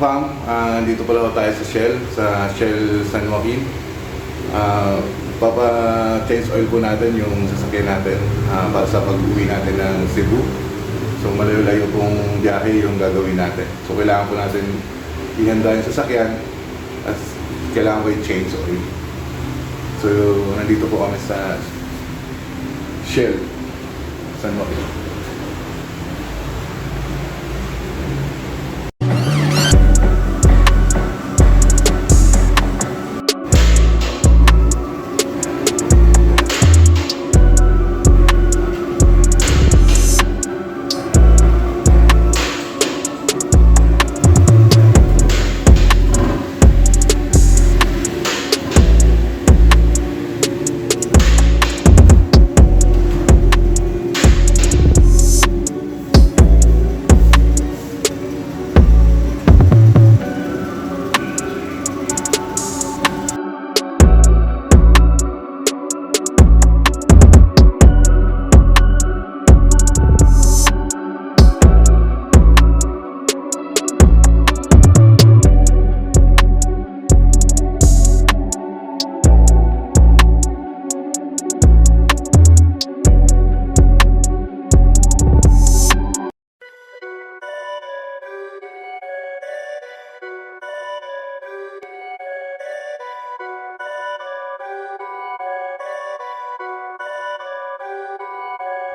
Hello, Kufam. Ah, nandito pala tayo sa Shell, sa Shell San Joaquin. Ah, papa-change oil po natin yung sasakyan natin ah, para sa pag-uwi natin ng Cebu. So malayo-layo pong biyahe yung gagawin natin. So kailangan po natin ihanda yung sasakyan at kailangan ko i-change oil. So nandito po kami sa Shell San Joaquin.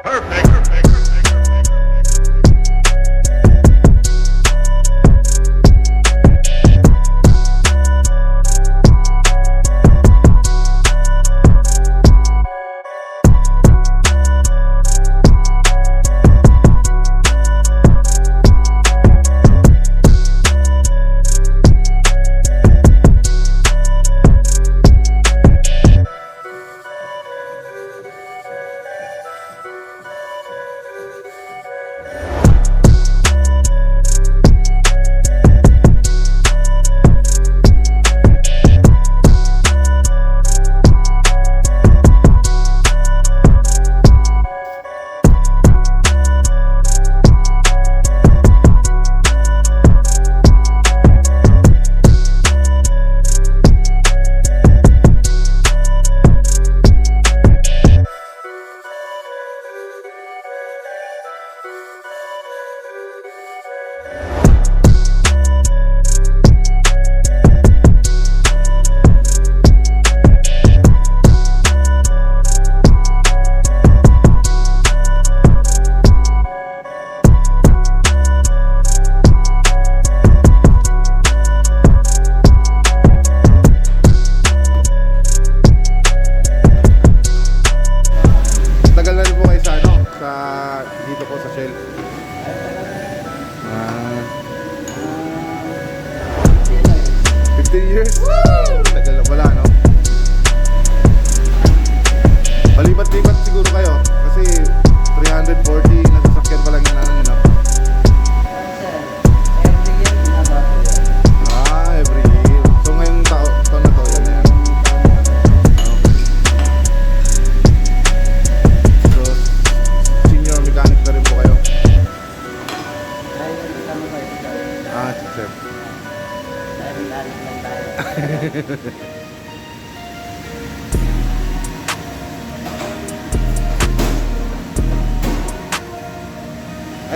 Perfect. Ah, si Sir.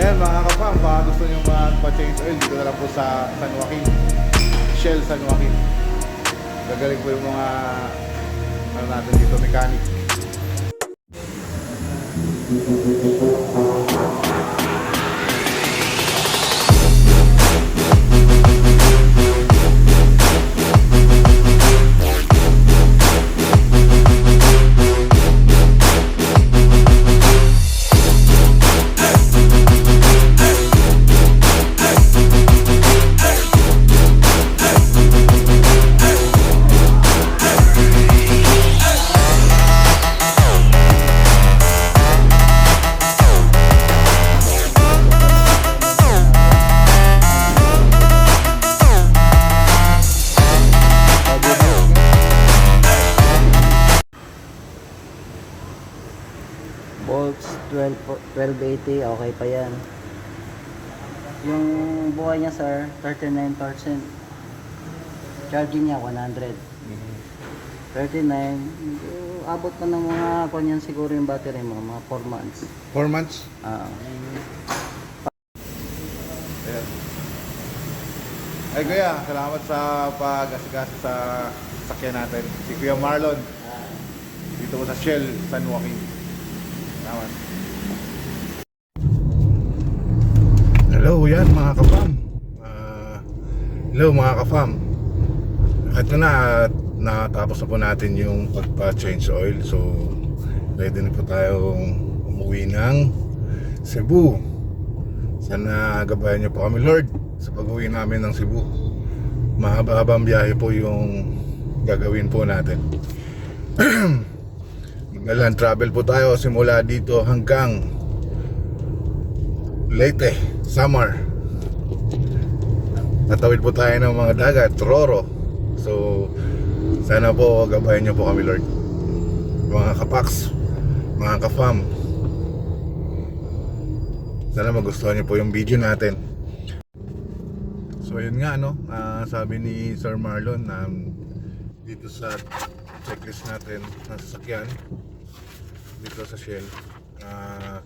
Ayan mga kapam, baka gusto nyo magpa-change oil dito na lang po sa San Joaquin. Shell San Joaquin. Gagaling po yung mga ano natin dito, mechanic. Bolts 12, po- 1280, okay pa yan. Yung buhay niya sir, 39%. Charging niya 100. 39, uh, abot pa ng mga kanyan siguro yung battery mo, mga 4 months. 4 months? Ah, Ayan. Ay kuya, salamat sa pag-asikas sa sakyan natin. Si Kuya Marlon, dito po sa Shell, San Joaquin. Salamat. Hello yan mga ka-fam. Ah, hello mga ka-fam. Ito na at natapos na po natin yung pagpa-change oil. So, ready na po tayong umuwi ng Cebu. Sana gabayan niyo po kami Lord sa pag-uwi namin ng Cebu. Mahaba-habang biyahe po yung gagawin po natin. Mag-land travel po tayo simula dito hanggang Leyte, Samar. Tatawid po tayo ng mga dagat, Roro. So, sana po gabayan niyo po kami Lord. Mga kapaks, mga ka-fam, sana magustuhan niyo po yung video natin. So yun nga no, ah, sabi ni Sir Marlon na dito sa checklist natin na sasakyan dito sa Shell ah,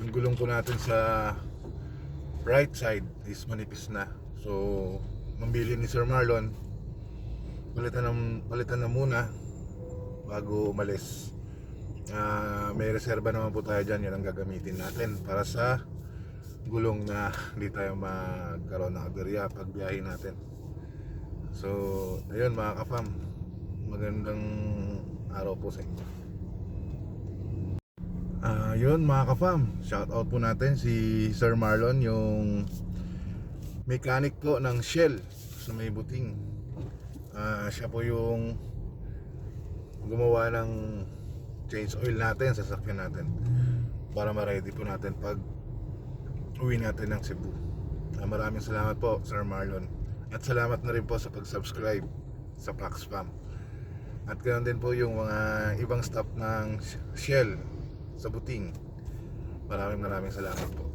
yung gulong po natin sa right side is manipis na. So mambili ni Sir Marlon palitan ng palitan na muna bago umalis. Ah, may reserba naman po tayo dyan, yan ang gagamitin natin para sa gulong na hindi tayo magkaroon ng aberya pag biyahe natin. So, ayun mga kafam, magandang araw po sa inyo. Ah, yun mga kafam, shout out po natin si Sir Marlon, yung mechanic po ng Shell sa may buting. Ah, siya po yung gumawa ng change oil natin sa sasakyan natin para ma-ready po natin pag uwi natin ng Cebu. Ah, maraming salamat po Sir Marlon at salamat na rin po sa pag-subscribe sa Pax Spam. At ganoon din po yung mga ibang staff ng Shell sa Buting. Maraming maraming salamat po.